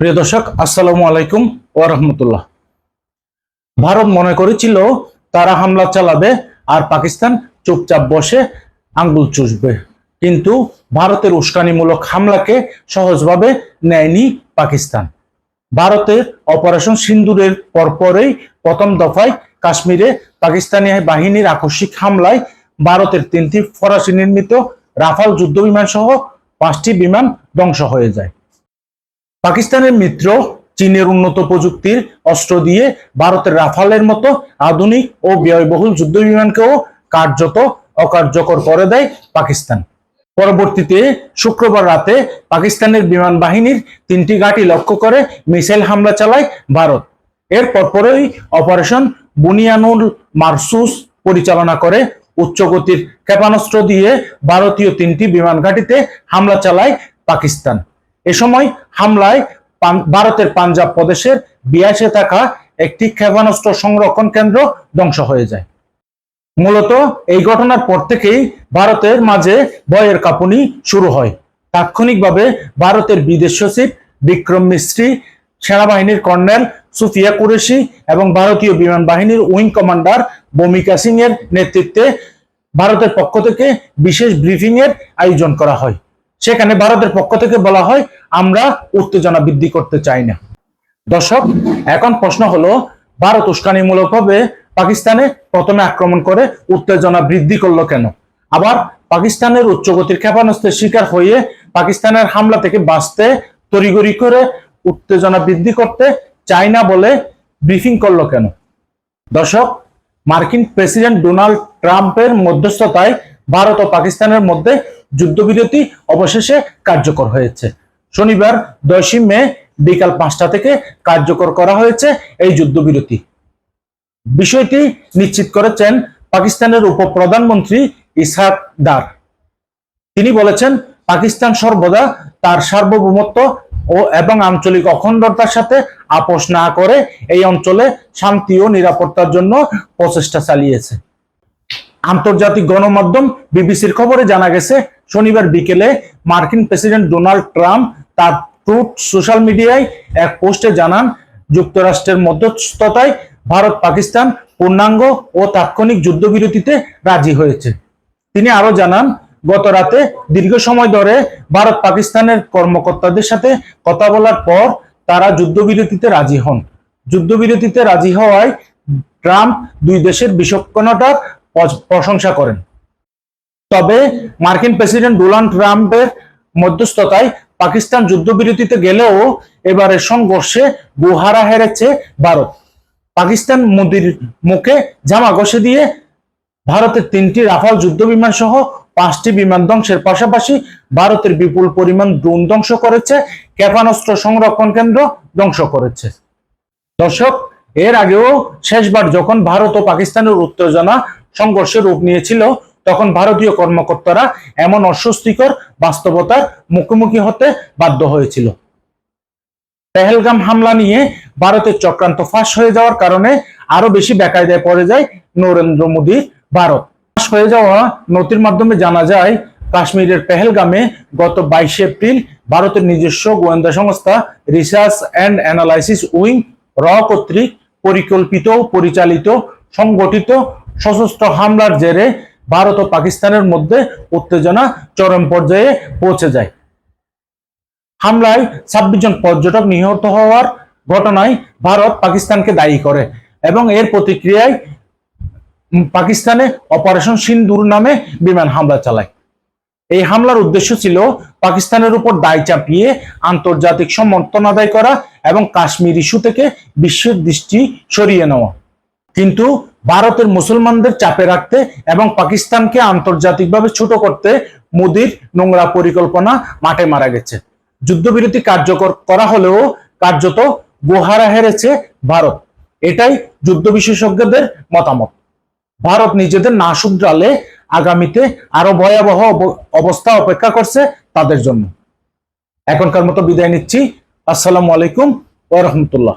প্রিয় দর্শক, আসসালামু আলাইকুম ও রহমতুল্লাহ। ভারত মনে করেছিল তারা হামলা চালাবে আর পাকিস্তান চুপচাপ বসে আঙ্গুল চুষবে। কিন্তু ভারতের উস্কানিমূলক হামলাকে সহজভাবে নেয়নি পাকিস্তান। ভারতের অপারেশন সিন্দুরের পরপরেই প্রথম দফায় কাশ্মীরে পাকিস্তানি বাহিনীর আকস্মিক হামলায় ভারতের তিনটি ফরাসি নির্মিত রাফাল যুদ্ধ বিমান সহ পাঁচটি বিমান ধ্বংস হয়ে যায়। পাকিস্তানের মিত্র, চীনের উন্নত প্রযুক্তির অস্ত্র দিয়ে ভারতের রাফালের মতো আধুনিক ও ব্যয়বহুল যুদ্ধ বিমানকেও কার্যত অকার্যকর করে দেয় পাকিস্তান। পরবর্তীতে শুক্রবার রাতে পাকিস্তানের বিমান বাহিনীর তিনটি ঘাঁটি লক্ষ্য করে মিসাইল হামলা চালায় ভারত। এর পরপরই অপারেশন বুনিয়ানুল মারসুস পরিচালনা করে। উচ্চগতির ক্ষেপণাস্ত্র দিয়ে ভারতীয় তিনটি বিমান ঘাঁটিতে হামলা চালায় পাকিস্তান। এ সময় হামলায় ভারতের পাঞ্জাব প্রদেশের বিয়াসে থাকা একটি ক্ষেপণাস্ত্র সংরক্ষণ কেন্দ্র ধ্বংস হয়ে যায়। মূলত এই ঘটনার পর থেকেই ভারতের মাঝে ভয়ের কাঁপুনি শুরু হয়। তাৎক্ষণিকভাবে ভারতের বিদেশ সচিব বিক্রম মিস্ত্রি, সেনাবাহিনীর কর্নেল সুফিয়া কুরেশি এবং ভারতীয় বিমান বাহিনীর উইং কমান্ডার ভূমিকা সিং এর নেতৃত্বে ভারতের পক্ষ থেকে বিশেষ ব্রিফিং এর আয়োজন করা হয়। সেখানে ভারতের পক্ষ থেকে বলা হয়, আমরা উত্তেজনা বৃদ্ধি করতে চাই না। দর্শক, এখন প্রশ্ন হলো, ভারত উস্কানিমূলকভাবে পাকিস্তানে প্রথমে আক্রমণ করে উত্তেজনা বৃদ্ধি করল কেন? আবার পাকিস্তানের উচ্চগতির ক্ষেপণাস্ত্রের শিকার হয়ে পাকিস্তানের হামলা থেকে বাঁচতে তড়িগড়ি করে উত্তেজনা বৃদ্ধি করতে চায় না বলে ব্রিফিং করল কেন? দর্শক, মার্কিন প্রেসিডেন্ট ডোনাল্ড ট্রাম্পের মধ্যস্থতায় ভারত ও পাকিস্তানের মধ্যে যুদ্ধবিরতি অবশেষে কার্যকর হয়েছে। শনিবার, দশই মে বিকাল পাঁচটা থেকে কার্যকর করা হয়েছে এই যুদ্ধবিরতি। বিষয়টি নিশ্চিত করেছেন পাকিস্তানের উপপ্রধানমন্ত্রী ইসহাক দার। তিনি বলেছেন, পাকিস্তান সর্বদা তার সার্বভৌমত্ব ও এবং আঞ্চলিক অখণ্ডতার সাথে আপোষ না করে এই অঞ্চলে শান্তি ও নিরাপত্তার জন্য প্রচেষ্টা চালিয়েছে। আন্তর্জাতিক গণমাধ্যম বিবিসির খবরে জানা গেছে শনিবার বিকেলে মার্কিন প্রেসিডেন্ট ডোনাল্ড ট্রাম্প তার ট্রুথ সোশ্যাল মিডিয়ায় এক পোস্টে জানান, যুক্তরাষ্ট্রের মধ্যস্থতায় ভারত পাকিস্তান পূর্ণাঙ্গ ও তাৎক্ষণিক যুদ্ধবিরতিতে রাজি হয়েছে। তিনি আরও জানান, গত রাতে দীর্ঘ সময় ধরে ভারত পাকিস্তানের কর্মকর্তাদের সাথে কথা বলার পর তারা যুদ্ধবিরতিতে রাজি হন। যুদ্ধবিরতিতে রাজি হওয়ায় ট্রাম্প দুই দেশের বিচক্ষণতার প্রশংসা করেন। তবে মার্কিন প্রেসিডেন্ট ডোনাল্ড ট্রাম্পের মধ্যস্থতায় পাকিস্তান যুদ্ধবিরতিতে গেলেও এবারের সংঘর্ষে গুহারা হেরেছে ভারত। পাকিস্তান মোদির মুখে জামা ঘষে দিয়ে ভারতের তিনটি রাফাল যুদ্ধ বিমান সহ পাঁচটি বিমান ধ্বংসের পাশাপাশি ভারতের বিপুল পরিমাণ ড্রোন ধ্বংস করেছে, ক্ষেপণাস্ত্র সংরক্ষণ কেন্দ্র ধ্বংস করেছে। দর্শক, এর আগেও শেষবার যখন ভারত ও পাকিস্তানের উত্তেজনা সংঘর্ষের রূপ নিয়েছিল তখন ভারতীয় কর্মকর্তারা এমন অস্বস্তিকর বাস্তবতার মুখোমুখি হতে বাধ্য হয়েছিল। পেহেলগাম হামলা নিয়ে ভারতের চক্রান্ত ফাঁস হয়ে যাওয়ার কারণে আরও বেশি বেকায়দায় পড়ে যায় নরেন্দ্র মোদীর ভারত। ফাঁস হয়ে যাওয়া নথির মাধ্যমে জানা যায়, কাশ্মীরের পেহেলগামে গত বাইশে এপ্রিল ভারতের নিজস্ব গোয়েন্দা সংস্থা রিসার্চ অ্যান্ড অ্যানালাইসিস উইং র কর্তৃক পরিকল্পিত পরিচালিত সংগঠিত সশস্ত্র হামলার জেরে ভারত ও পাকিস্তানের মধ্যে উত্তেজনা চরম পর্যায়ে পৌঁছে যায়। হামলায় ছাব্বিশ জন পর্যটক নিহত হওয়ার ঘটনায় ভারত পাকিস্তানকে দায়ী করে এবং এর প্রতিক্রিয়ায় পাকিস্তানে অপারেশন সিন্দুর নামে বিমান হামলা চালায়। এই হামলার উদ্দেশ্য ছিল পাকিস্তানের উপর দায় চাপিয়ে আন্তর্জাতিক সমর্থন আদায় করা এবং কাশ্মীর ইস্যু থেকে বিশ্বের দৃষ্টি সরিয়ে নেওয়া। কিন্তু ভারতের মুসলমানদের চাপে রাখতে এবং পাকিস্তানকে আন্তর্জাতিকভাবে ছোট করতে মোদির নোংরা পরিকল্পনা মাঠে মারা গেছে। যুদ্ধবিরতি কার্যকর করা হলেও কার্যত গোহারা হেরেছে ভারত। এটাই যুদ্ধ বিশেষজ্ঞদের মতামত। ভারত নিজেদের না শুধরালে আগামীতে আরও ভয়াবহ অব- অবস্থা অপেক্ষা করছে তাদের জন্য। এখনকার মতো বিদায় নিচ্ছি। আসসালামু আলাইকুম ওয়া রাহমাতুল্লাহ।